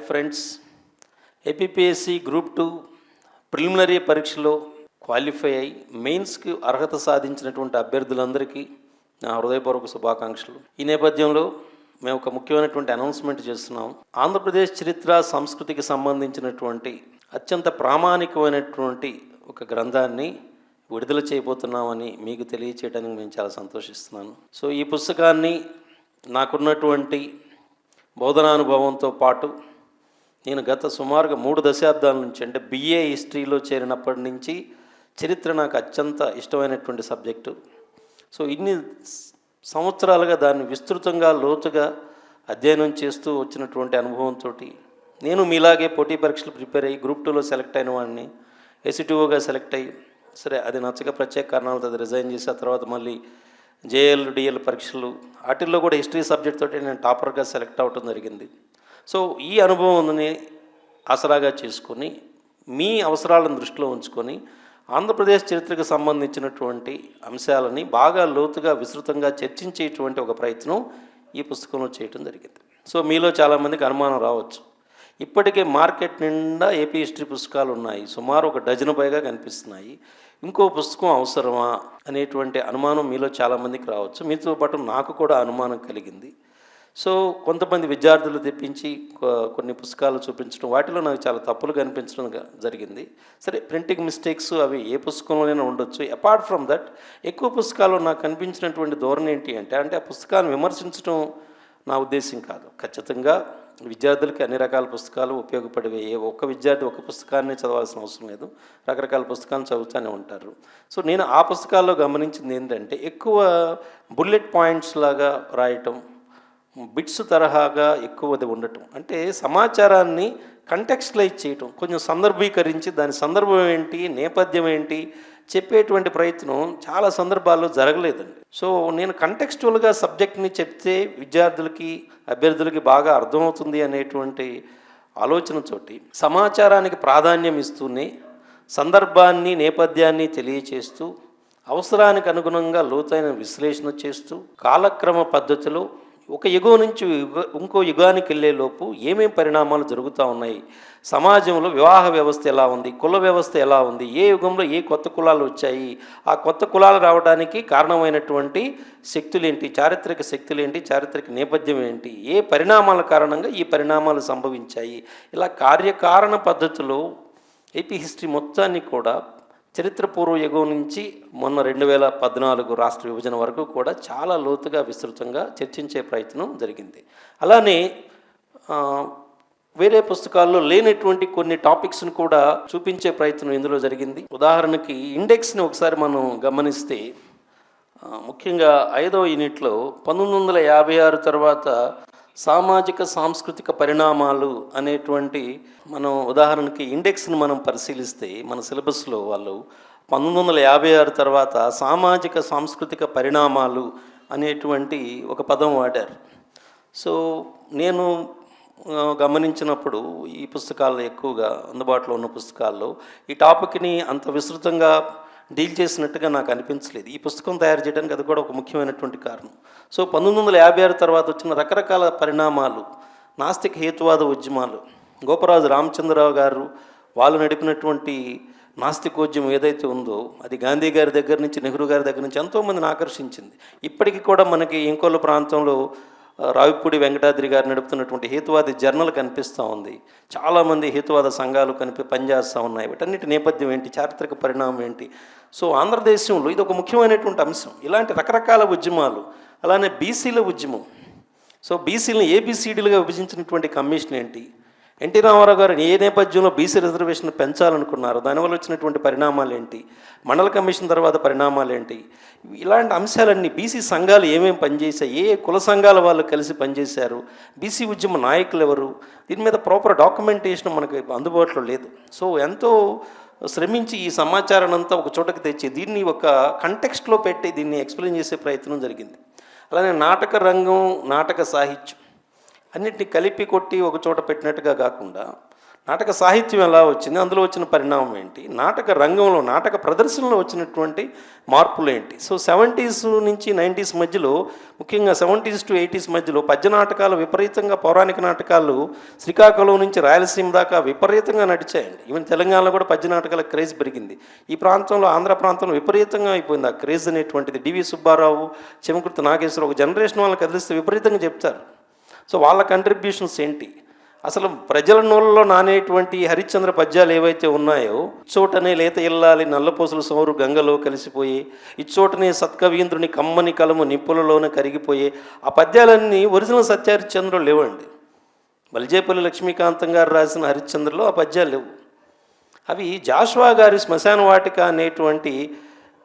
Hi friends. APPSC group two preliminary పరీక్షలో qualify అయి మెయిన్స్కి అర్హత సాధించినటువంటి అభ్యర్థులందరికీ నా హృదయపూర్వక శుభాకాంక్షలు. ఈ నేపథ్యంలో మేము ఒక ముఖ్యమైనటువంటి అనౌన్స్మెంట్ చేస్తున్నాం. ఆంధ్రప్రదేశ్ చరిత్ర సంస్కృతికి సంబంధించినటువంటి అత్యంత ప్రామాణికమైనటువంటి ఒక గ్రంథాన్ని విడుదల చేయబోతున్నామని మీకు తెలియచేయడానికి మేము చాలా సంతోషిస్తున్నాను. సో ఈ పుస్తకాన్ని నాకున్నటువంటి బోధనానుభవంతో పాటు నేను గత సుమారుగా మూడు దశాబ్దాల నుంచి అంటే బిఏ హిస్టరీలో చేరినప్పటి నుంచి చరిత్ర నాకు అత్యంత ఇష్టమైనటువంటి సబ్జెక్టు. సో ఇన్ని సంవత్సరాలుగా దాన్ని విస్తృతంగా లోతుగా అధ్యయనం చేస్తూ వచ్చినటువంటి అనుభవంతో నేను మీలాగే పోటీ పరీక్షలు ప్రిపేర్ అయ్యి గ్రూప్ టూలో సెలెక్ట్ అయిన వాడిని ఎసిటిఓగా సెలెక్ట్ అయ్యి సరే అది నచ్చక ప్రత్యేక కారణాలతో అది రిజైన్ చేసి ఆ తర్వాత మళ్ళీ జేఎల్ డిఎల్ పరీక్షలు వాటిల్లో కూడా హిస్టరీ సబ్జెక్ట్ తోటి నేను టాపర్గా సెలెక్ట్ అవ్వటం జరిగింది. సో ఈ అనుభవాన్ని ఆసరాగా చేసుకొని మీ అవసరాలను దృష్టిలో ఉంచుకొని ఆంధ్రప్రదేశ్ చరిత్రకు సంబంధించినటువంటి అంశాలని బాగా లోతుగా విస్తృతంగా చర్చించేటువంటి ఒక ప్రయత్నం ఈ పుస్తకంలో చేయటం జరిగింది. సో మీలో చాలామందికి అనుమానం రావచ్చు. ఇప్పటికే మార్కెట్ నిండా ఏపీ హిస్టరీ పుస్తకాలు ఉన్నాయి. సుమారు ఒక డజన్ పైగా కనిపిస్తున్నాయి. ఇంకో పుస్తకం అవసరమా అనేటువంటి అనుమానం మీలో చాలామందికి రావచ్చు. మీతో పాటు నాకు కూడా అనుమానం కలిగింది. సో కొంతమంది విద్యార్థులు తెప్పించి కొన్ని పుస్తకాలు చూపించడం వాటిలో నాకు చాలా తప్పులు కనిపించడం జరిగింది. సరే ప్రింటింగ్ మిస్టేక్స్ అవి ఏ పుస్తకంలోనైనా ఉండొచ్చు. అపార్ట్ ఫ్రమ్ దట్ ఎక్కువ పుస్తకాలు నాకు కనిపించినటువంటి ధోరణి ఏంటి అంటే అంటే ఆ పుస్తకాలను విమర్శించడం నా ఉద్దేశం కాదు. ఖచ్చితంగా విద్యార్థులకి అన్ని రకాల పుస్తకాలు ఉపయోగపడేవి. ఏ ఒక్క విద్యార్థి ఒక పుస్తకాన్ని చదవాల్సిన అవసరం లేదు. రకరకాల పుస్తకాలు చదువుతూనే ఉంటారు. సో నేను ఆ పుస్తకాల్లో గమనించింది ఏంటంటే ఎక్కువ బుల్లెట్ పాయింట్స్ లాగా రాయటం బిట్స్ తరహాగా ఎక్కువది ఉండటం. అంటే సమాచారాన్ని కంటెక్స్లైజ్ చేయటం. కొంచెం సందర్భీకరించి దాని సందర్భం ఏంటి నేపథ్యం ఏంటి చెప్పేటువంటి ప్రయత్నం చాలా సందర్భాల్లో జరగలేదండి. సో నేను కంటెక్స్టువల్గా సబ్జెక్ట్ని చెప్తే విద్యార్థులకి అభ్యర్థులకి బాగా అర్థమవుతుంది అనేటువంటి ఆలోచనతోటి సమాచారానికి ప్రాధాన్యం ఇస్తూనే సందర్భాన్ని నేపథ్యాన్ని తెలియచేస్తూ అవసరానికి అనుగుణంగా లోతైన విశ్లేషణ చేస్తూ కాలక్రమ పద్ధతిలో ఒక యుగం నుంచి ఇంకో యుగానికి వెళ్ళేలోపు ఏమేమి ఏమేం పరిణామాలు జరుగుతూ ఉన్నాయి? సమాజంలో వివాహ వ్యవస్థ ఎలా ఉంది? కుల వ్యవస్థ ఎలా ఉంది? ఏ యుగంలో ఏ కొత్త కులాలు వచ్చాయి? ఆ కొత్త కులాలు రావడానికి కారణమైనటువంటి శక్తులేంటి? చారిత్రక శక్తులేంటి? చారిత్రక నేపథ్యం ఏంటి? ఏ పరిణామాల కారణంగా ఈ పరిణామాలు సంభవించాయి? ఇలా కార్యకారణ పద్ధతిలో ఏపీ హిస్టరీ మొత్తాన్ని కూడా చరిత్ర పూర్వ యుగం నుంచి మొన్న రెండు వేల పద్నాలుగు రాష్ట్ర విభజన వరకు కూడా చాలా లోతుగా విస్తృతంగా చర్చించే ప్రయత్నం జరిగింది. అలానే వేరే పుస్తకాల్లో లేనటువంటి కొన్ని టాపిక్స్ను కూడా చూపించే ప్రయత్నం ఇందులో జరిగింది. ఉదాహరణకి ఇండెక్స్ని ఒకసారి మనం గమనిస్తే ముఖ్యంగా ఐదవ యూనిట్లో పంతొమ్మిది వందల యాభై ఆరు తర్వాత సామాజిక సాంస్కృతిక పరిణామాలు అనేటువంటి మనం ఉదాహరణకి ఇండెక్స్ని మనం పరిశీలిస్తే మన సిలబస్లో వాళ్ళు పంతొమ్మిది వందల యాభై ఆరు తర్వాత సామాజిక సాంస్కృతిక పరిణామాలు అనేటువంటి ఒక పదం వాడారు. సో నేను గమనించినప్పుడు ఈ పుస్తకాల్లో ఎక్కువగా అందుబాటులో ఉన్న పుస్తకాల్లో ఈ టాపిక్ని అంత విస్తృతంగా డీల్ చేసినట్టుగా నాకు అనిపించలేదు. ఈ పుస్తకం తయారు చేయడానికి అది కూడా ఒక ముఖ్యమైనటువంటి కారణం. సో పంతొమ్మిది వందల యాభై ఆరు తర్వాత వచ్చిన రకరకాల పరిణామాలు నాస్తిక హేతువాద ఉద్యమాలు గోపరాజు రామచంద్రరావు గారు వాళ్ళు నడిపినటువంటి నాస్తికోద్యమం ఏదైతే ఉందో అది గాంధీ గారి దగ్గర నుంచి నెహ్రూ గారి దగ్గర నుంచి ఎంతోమందిని ఆకర్షించింది. ఇప్పటికీ కూడా మనకి ఇంకోళ్ళ ప్రాంతంలో రావిపూడి వెంకటాద్రి గారు నడుపుతున్నటువంటి హేతువాది జర్నల్ కనిపిస్తూ ఉంది. చాలామంది హేతువాద సంఘాలు కనిపి పనిచేస్తూ ఉన్నాయి. వీటన్నిటి నేపథ్యం ఏంటి? చారిత్రక పరిణామం ఏంటి? సో ఆంధ్రదేశంలో ఇది ఒక ముఖ్యమైనటువంటి అంశం. ఇలాంటి రకరకాల ఉద్యమాలు అలానే బీసీల ఉద్యమం. సో బీసీలను ఏబిసిడీలుగా విభజించినటువంటి కమిషన్ ఏంటి? ఎన్టీ రామారావు గారు ఏ నేపథ్యంలో బీసీ రిజర్వేషన్ పెంచాలనుకున్నారు దానివల్ల వచ్చినటువంటి పరిణామాలు ఏంటి? మండల కమిషన్ తర్వాత పరిణామాలు ఏంటి? ఇలాంటి అంశాలన్నీ బీసీ సంఘాలు ఏమేమి పనిచేశాయి? ఏ కుల సంఘాల వాళ్ళు కలిసి పనిచేశారు? బీసీ ఉద్యమ నాయకులు ఎవరు? దీని మీద ప్రాపర్ డాక్యుమెంటేషన్ మనకి అందుబాటులో లేదు. సో ఎంతో శ్రమించి ఈ సమాచారాన్ని అంతా ఒక చోటకి తెచ్చి దీన్ని ఒక కంటెక్స్ట్లో పెట్టి దీన్ని ఎక్స్ప్లెయిన్ చేసే ప్రయత్నం జరిగింది. అలానే నాటక రంగం నాటక సాహిత్యం. అన్నిటిని కలిపి కొట్టి ఒక చోట పెట్టినట్టుగా కాకుండా నాటక సాహిత్యం ఎలా వచ్చింది అందులో వచ్చిన పరిణామం ఏంటి నాటక రంగంలో నాటక ప్రదర్శనలో వచ్చినటువంటి మార్పులు ఏంటి? సో సెవెంటీస్ నుంచి నైంటీస్ మధ్యలో ముఖ్యంగా సెవెంటీస్ టు ఎయిటీస్ మధ్యలో పద్య నాటకాలు విపరీతంగా పౌరాణిక నాటకాలు శ్రీకాకుళం నుంచి రాయలసీమ దాకా విపరీతంగా నడిచాయండి. ఈవెన్ తెలంగాణలో కూడా పద్య నాటకాల క్రేజ్ పెరిగింది. ఈ ప్రాంతంలో ఆంధ్ర ప్రాంతంలో విపరీతంగా అయిపోయింది ఆ క్రేజ్ అనేటువంటిది. డివి సుబ్బారావు చెమకుర్తి నాగేశ్వరరావు ఒక జనరేషన్ వాళ్ళని కదిలిస్తే విపరీతంగా చెప్తారు. సో వాళ్ళ కంట్రిబ్యూషన్స్ ఏంటి? అసలు ప్రజల నోళ్ళలో నానేటువంటి హరిశ్చంద్ర పద్యాలు ఏవైతే ఉన్నాయో ఇచ్చోటనే లేత ఇల్లాలి నల్లపోసులు సోరు గంగలో కలిసిపోయి ఇచ్చోటనే సత్కవీంద్రుని కమ్మని కలము నిప్పులలోన కరిగిపోయి ఆ పద్యాలన్నీ ఒరిజినల్ సత్యహరిశ్చంద్రులు లేవండి. బలిజేపల్లి లక్ష్మీకాంతం గారు రాసిన హరిశ్చంద్రలో ఆ పద్యాలు లేవు. అవి జాష్వా గారి శ్మశాన వాటిక అనేటువంటి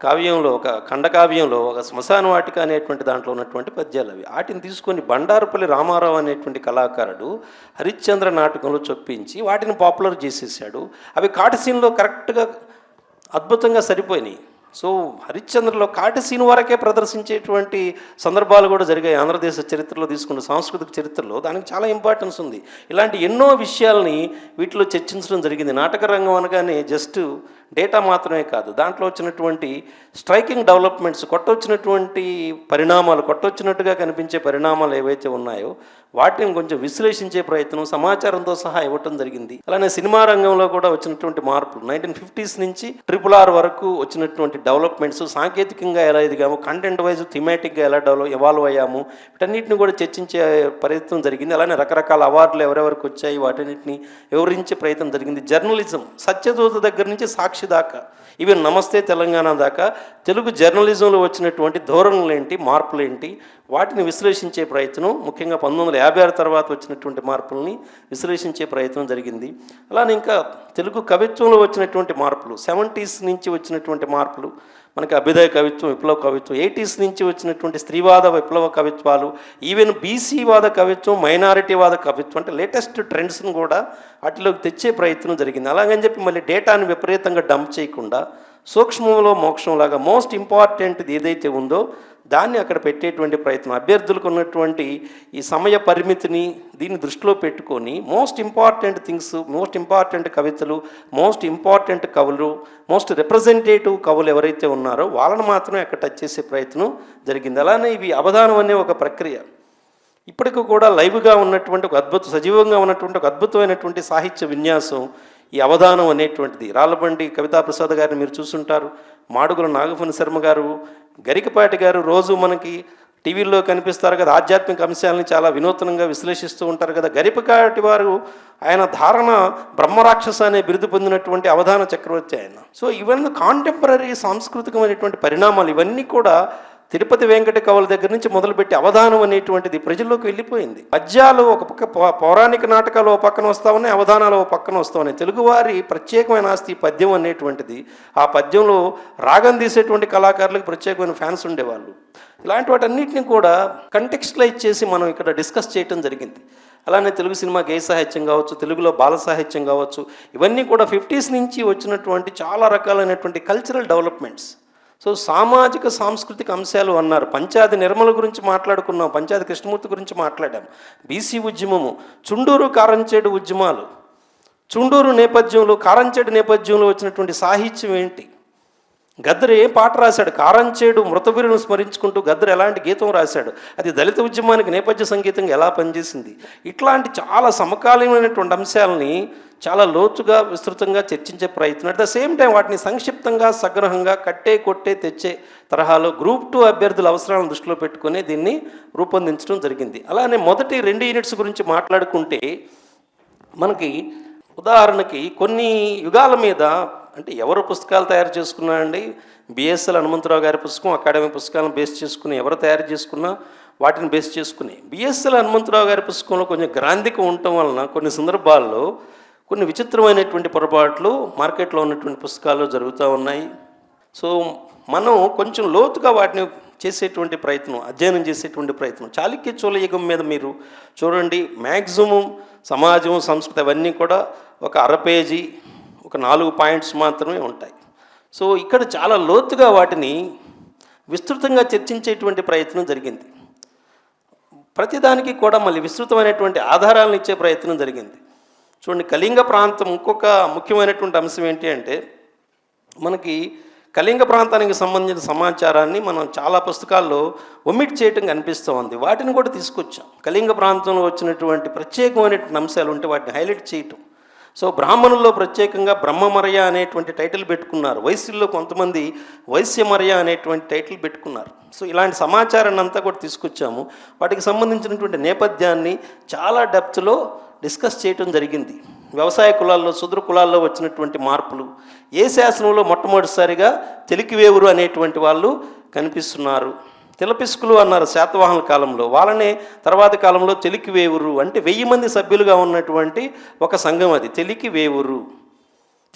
కావ్యంలో ఒక ఖండకావ్యంలో ఒక శ్మశాన వాటిక అనేటువంటి దాంట్లో ఉన్నటువంటి పద్యాలు అవి. వాటిని తీసుకొని బండారుపల్లి రామారావు అనేటువంటి కళాకారుడు హరిశ్చంద్ర నాటకంలో చొప్పించి వాటిని పాపులర్ చేసేసాడు. అవి కాటసీన్లో కరెక్ట్గా అద్భుతంగా సరిపోయినాయి. సో హరిశ్చంద్రలో కాటసీన్ వరకే ప్రదర్శించేటువంటి సందర్భాలు కూడా జరిగాయి. ఆంధ్రదేశ చరిత్రలో తీసుకున్న సాంస్కృతిక చరిత్రలో దానికి చాలా ఇంపార్టెన్స్ ఉంది. ఇలాంటి ఎన్నో విషయాల్ని వీటిలో చర్చించడం జరిగింది. నాటక రంగం అనగానే జస్ట్ డేటా మాత్రమే కాదు దాంట్లో వచ్చినటువంటి స్ట్రైకింగ్ డెవలప్మెంట్స్ కొట్టొచ్చినటువంటి పరిణామాలు కొట్టొచ్చినట్టుగా కనిపించే పరిణామాలు ఏవైతే ఉన్నాయో వాటిని కొంచెం విశ్లేషించే ప్రయత్నం సమాచారంతో సహా ఇవ్వటం జరిగింది. అలానే సినిమా రంగంలో కూడా వచ్చినటువంటి మార్పులు నైన్టీన్ ఫిఫ్టీస్ నుంచి ట్రిపుల్ ఆర్ వరకు వచ్చినటువంటి డెవలప్మెంట్స్ సాంకేతికంగా ఎలా ఎదిగాము కంటెంట్ వైజ్ థిమాటిక్గా ఎలా డెవలప్ ఎవాల్వ్ అయ్యాము వీటన్నిటిని కూడా చర్చించే ప్రయత్నం జరిగింది. అలానే రకరకాల అవార్డులు ఎవరెవరికి వచ్చాయి వాటన్నిటిని వివరించే ప్రయత్నం జరిగింది. జర్నలిజం సత్యదూత దగ్గర నుంచి సాక్షి దాకా. ఇవి నమస్తే తెలంగాణ దాకా. తెలుగు జర్నలిజంలో వచ్చినటువంటి ధోరణులు ఏంటి మార్పులు ఏంటి వాటిని విశ్లేషించే ప్రయత్నం ముఖ్యంగా పంతొమ్మిది వందల యాభై ఆరు తర్వాత వచ్చినటువంటి మార్పుల్ని విశ్లేషించే ప్రయత్నం జరిగింది. అలానే ఇంకా తెలుగు కవిత్వంలో వచ్చినటువంటి మార్పులు సెవెంటీస్ నుంచి వచ్చినటువంటి మార్పులు మనకి అభ్యుదయ కవిత్వం విప్లవ కవిత్వం ఎయిటీస్ నుంచి వచ్చినటువంటి స్త్రీవాద విప్లవ కవిత్వాలు ఈవెన్ బీసీవాద కవిత్వం మైనారిటీవాద కవిత్వం అంటే లేటెస్ట్ ట్రెండ్స్ని కూడా వాటిలోకి తెచ్చే ప్రయత్నం జరిగింది. అలాగని చెప్పి మళ్ళీ డేటాను విపరీతంగా డంప్ చేయకుండా సూక్ష్మంలో మోక్షంలాగా మోస్ట్ ఇంపార్టెంట్ది ఏదైతే ఉందో దాన్ని అక్కడ పెట్టేటువంటి ప్రయత్నం. అభ్యర్థులకు ఉన్నటువంటి ఈ సమయ పరిమితిని దీన్ని దృష్టిలో పెట్టుకొని most important things most important కవితలు మోస్ట్ ఇంపార్టెంట్ కవులు మోస్ట్ రిప్రజెంటేటివ్ కవులు ఎవరైతే ఉన్నారో వాళ్ళని మాత్రమే అక్కడ టచ్ చేసే ప్రయత్నం జరిగింది. అలానే ఇవి అవధానం అనే ఒక ప్రక్రియ. ఇప్పటికి కూడా లైవ్గా ఉన్నటువంటి ఒక అద్భుత సజీవంగా ఉన్నటువంటి ఒక అద్భుతమైనటువంటి సాహిత్య విన్యాసం ఈ అవధానం అనేటువంటిది. రాళ్ళబండి కవితా ప్రసాద్ గారిని మీరు చూసుంటారు. మాడుగుల నాగఫణి శర్మ గారు గరికపాటి గారు రోజు మనకి టీవీల్లో కనిపిస్తారు కదా ఆధ్యాత్మిక అంశాలని చాలా వినూత్నంగా విశ్లేషిస్తూ ఉంటారు కదా. గరిపకాటి వారు ఆయన ధారణ బ్రహ్మరాక్షస అనే బిరుదు పొందినటువంటి అవధాన చక్రవర్తి ఆయన. సో ఇవన్నీ కాంటెంపరీ సాంస్కృతికమైనటువంటి పరిణామాలు ఇవన్నీ కూడా తిరుపతి వెంకట కవుల దగ్గర నుంచి మొదలుపెట్టి అవధానం అనేటువంటిది ప్రజల్లోకి వెళ్ళిపోయింది. పద్యాలు ఒక పక్క పౌరాణిక నాటకాలు ఒక పక్కన వస్తా ఉన్నాయి అవధానాలు ఒక పక్కన వస్తూ ఉన్నాయి. తెలుగువారి ప్రత్యేకమైన ఆస్తి పద్యం అనేటువంటిది. ఆ పద్యంలో రాగం తీసేటువంటి కళాకారులకు ప్రత్యేకమైన ఫ్యాన్స్ ఉండేవాళ్ళు. ఇలాంటి వాటన్నిటిని కూడా కంటెక్స్టలైజ్ చేసి మనం ఇక్కడ డిస్కస్ చేయటం జరిగింది. అలానే తెలుగు సినిమా గేయ సాహిత్యం కావచ్చు తెలుగులో బాల సాహిత్యం కావచ్చు ఇవన్నీ కూడా ఫిఫ్టీస్ నుంచి వచ్చినటువంటి చాలా రకాలైనటువంటి కల్చరల్ డెవలప్మెంట్స్ సో సామాజిక సాంస్కృతిక అంశాలు అన్నారు. పంచాయతీ నిర్మల గురించి మాట్లాడుకున్నాం పంచాయతీ కృష్ణమూర్తి గురించి మాట్లాడాం. బీసీ ఉద్యమము చుండూరు కారంచేడు ఉద్యమాలు. చుండూరు నేపథ్యంలో కారంచేడు నేపథ్యంలో వచ్చినటువంటి సాహిత్యం ఏంటి? గద్దరు ఏం పాట రాశాడు? కారంచేడు మృతవీరును స్మరించుకుంటూ గద్దరు ఎలాంటి గీతం రాశాడు? అది దళిత ఉద్యమానికి నేపథ్య సంగీతంగా ఎలా పనిచేసింది? ఇట్లాంటి చాలా సమకాలీనమైనటువంటి అంశాలని చాలా లోతుగా విస్తృతంగా చర్చించే ప్రయత్నం. అట్ ద సేమ్ టైం వాటిని సంక్షిప్తంగా సగ్రహంగా కట్టే కొట్టే తెచ్చే తరహాలో గ్రూప్ టూ అభ్యర్థుల అవసరాలను దృష్టిలో పెట్టుకుని దీన్ని రూపొందించడం జరిగింది. అలానే మొదటి రెండు యూనిట్స్ గురించి మాట్లాడుకుంటే మనకి ఉదాహరణకి కొన్ని యుగాల మీద అంటే ఎవరు పుస్తకాలు తయారు చేసుకున్నారండి? బిఎస్ఎల్ హనుమంతరావు గారి పుస్తకం అకాడమీ పుస్తకాలను బేస్ చేసుకుని ఎవరు తయారు చేసుకున్నా వాటిని బేస్ చేసుకుని. బిఎస్ఎల్ హనుమంతరావు గారి పుస్తకంలో కొంచెం గ్రాంధికం ఉండటం వలన కొన్ని సందర్భాల్లో కొన్ని విచిత్రమైనటువంటి పొరపాట్లు మార్కెట్లో ఉన్నటువంటి పుస్తకాలు జరుగుతూ ఉన్నాయి. సో మనం కొంచెం లోతుగా వాటిని చేసేటువంటి ప్రయత్నం అధ్యయనం చేసేటువంటి ప్రయత్నం. చాళుక్య చోళయుగం మీద మీరు చూడండి మ్యాక్సిమం సమాజం సంస్కృతి అవన్నీ కూడా ఒక అర పేజీ ఒక నాలుగు పాయింట్స్ మాత్రమే ఉంటాయి. సో ఇక్కడ చాలా లోతుగా వాటిని విస్తృతంగా చర్చించేటువంటి ప్రయత్నం జరిగింది. ప్రతిదానికి కూడా మళ్ళీ విస్తృతమైనటువంటి ఆధారాలను ఇచ్చే ప్రయత్నం జరిగింది. చూడండి కళింగ ప్రాంతం ఇంకొక ముఖ్యమైనటువంటి అంశం ఏంటి అంటే మనకి కళింగ ప్రాంతానికి సంబంధించిన సమాచారాన్ని మనం చాలా పుస్తకాల్లో ఒమిట్ చేయటం కనిపిస్తూ ఉంది. వాటిని కూడా తీసుకొచ్చాం. కళింగ ప్రాంతంలో వచ్చినటువంటి ప్రత్యేకమైనటువంటి అంశాలు ఉంటే వాటిని హైలైట్ చేయటం. సో బ్రాహ్మణుల్లో ప్రత్యేకంగా బ్రహ్మమరయ అనేటువంటి టైటిల్ పెట్టుకున్నారు. వైశ్యుల్లో కొంతమంది వైశ్యమరయ అనేటువంటి టైటిల్ పెట్టుకున్నారు. సో ఇలాంటి సమాచారాన్ని అంతా కూడా తీసుకొచ్చాము. వాటికి సంబంధించినటువంటి నేపథ్యాన్ని చాలా డెప్త్లో డిస్కస్ చేయటం జరిగింది. వ్యవసాయ కులాల్లో సుదూర కులాల్లో వచ్చినటువంటి మార్పులు ఏ శాసనంలో మొట్టమొదటిసారిగా తెలికివేవురు అనేటువంటి వాళ్ళు కనిపిస్తున్నారు. తిలపిస్కులు అన్నారు శాతవాహన కాలంలో. వాళ్ళనే తర్వాతి కాలంలో తెలికివేవురు అంటే వెయ్యి మంది సభ్యులుగా ఉన్నటువంటి ఒక సంఘం అది తెలికివేవురు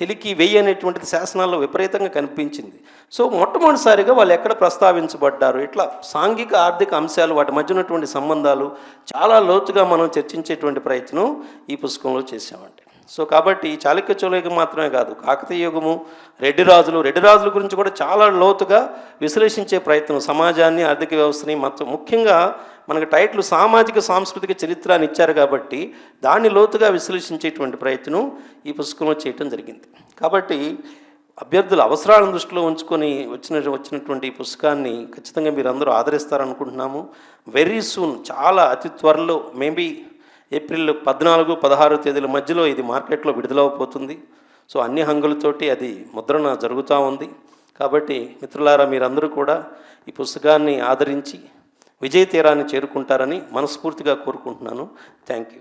తెలికి వెయ్యి అనేటువంటిది శాసనాల్లో విపరీతంగా కనిపించింది. సో మొట్టమొదటిసారిగా వాళ్ళు ఎక్కడ ప్రస్తావించబడ్డారు? ఇట్లా సాంఘిక ఆర్థిక అంశాలు వాటి మధ్య ఉన్నటువంటి సంబంధాలు చాలా లోతుగా మనం చర్చించేటువంటి ప్రయత్నం ఈ పుస్తకంలో చేసామండి సో కాబట్టి చాళుక్య చోళయుగం మాత్రమే కాదు కాకతీయ యుగము రెడ్డి రాజులు రెడ్డి రాజుల గురించి కూడా చాలా లోతుగా విశ్లేషించే ప్రయత్నం సమాజాన్ని ఆర్థిక వ్యవస్థని మొత్తం ముఖ్యంగా మనకు టైటిల్ సామాజిక సాంస్కృతిక చరిత్ర అని ఇచ్చారు కాబట్టి దాన్ని లోతుగా విశ్లేషించేటువంటి ప్రయత్నం ఈ పుస్తకంలో చేయటం జరిగింది. కాబట్టి అభ్యర్థుల అవసరాలను దృష్టిలో ఉంచుకొని వచ్చిన వచ్చినటువంటి ఈ పుస్తకాన్ని ఖచ్చితంగా మీరు అందరూ ఆదరిస్తారనుకుంటున్నాము. వెరీ సూన్ చాలా అతి త్వరలో మేబీ ఏప్రిల్ పద్నాలుగు పదహారు తేదీల మధ్యలో ఇది మార్కెట్లో విడుదలవబోతుంది. సో అన్ని హంగులతోటి అది ముద్రణ జరుగుతూ ఉంది. కాబట్టి మిత్రులారా మీరందరూ కూడా ఈ పుస్తకాన్ని ఆదరించి విజయ తీరాన్ని చేరుకుంటారని మనస్ఫూర్తిగా కోరుకుంటున్నాను. Thank you.